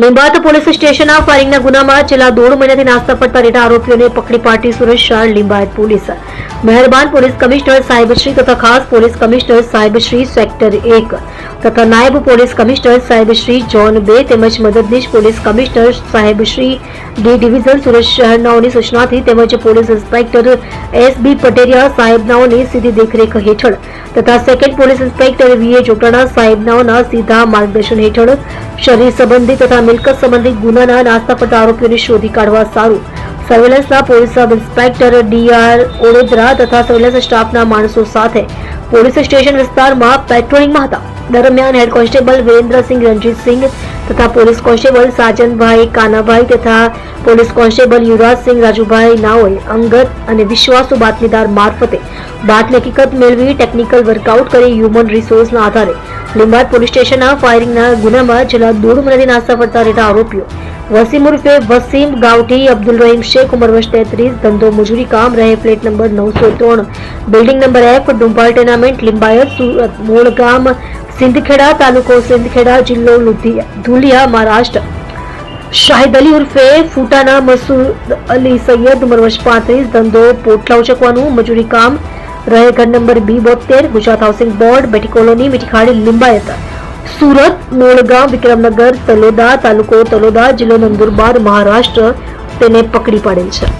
Limbayat police સ્ટેશનના ફાયરિંગના ગુનામાં છેલ્લા દોઢ મહિનાથી નાસ્તા પડતા રહેતા આરોપીઓને પકડી પાડતી સુરત શહેર લિંબાયત પોલીસ. મહેરબાન પોલીસ કમિશનર સાહેબશ્રી તથા ખાસ પોલીસ કમિશનર સાહેબશ્રી સેક્ટર એક. તથા નાયબ પોલીસ કમિશનર સાહેબશ્રી જોન બે તેમજ મદદનીશ પોલીસ કમિશનર સાહેબશ્રી ડી ડિવિઝન સુરત શહેરનાઓની સૂચનાથી તેમજ police inspector S B Pateria સાહેબનાઓની સીધી દેખરેખ હેઠળ તથા second police inspector V A Chotana સાહેબનાઓના સીધા માર્ગદર્શન હેઠળ શરીર સંબંધી તથા મિલકત સંબંધી ગુનાના નાસ્તા પડતા આરોપીઓને શોધી કાઢવા સારું. સર્વેલન્સના police sub inspector D R Odedara તથા સર્વેલન્સ સ્ટાફના માણસો સાથે પોલીસ સ્ટેશન વિસ્તારમાં પેટ્રોલિંગમાં હતા. દરમિયાન હેડ કોન્સ્ટેબલ વિરેન્દ્રસિંહ રણજીતસિંહ તથા પોલીસ કોન્સ્ટેબલ સાજનભાઈ કાનાભાઈ તથા પોલીસ કોન્સ્ટેબલ યુવરાજસિંહ રાજુભાઈ નાઓએ અંગત અને વિશ્વાસુ બાતમીદાર મારફતે બાતમી હકીકત મેળવી ટેકનિકલ વર્કઆઉટ કરી હ્યુમન રિસોર્સના આધારે લીંબાદ પોલીસ સ્ટેશનના ફાયરિંગના ગુનામાં છેલ્લા દોઢ મહિનાથી નાસ્તા રહેતા આરોપીઓ વસીમ ઉર્ફે વસીમ ગાવઠી, અબ્દુલ રહીમ શેખ, ઉંમર વર્ષ તેત્રીસ, ધંધો મજૂરી કામ, રહે પ્લેટ નંબર નવસો ત્રણ, building number F Dumbhal tenement, Limbayat Surat ગામ સિંધખેડા તાલુકો સિંધખેડા જિલ્લો ધુલિયા, મહારાષ્ટ્ર. શાહિદ અલી ઉર્ફે ફૂટાના મસૂદ અલી સૈયદ ઉંમર વર્ષ પાંત્રીસ, ધંધો પોટલા ઉચકવાનું મજૂરી કામ, રહે ઘર નંબર બી બોતેર, Gujarat housing board, Beti colony Mithikhadi Limbayat. Surat Molgaon Vikramnagar, Taloda તાલુકો તલોદા, જિલ્લો નંદુરબાર, મહારાષ્ટ્ર તેને પકડી પાડેલ છે.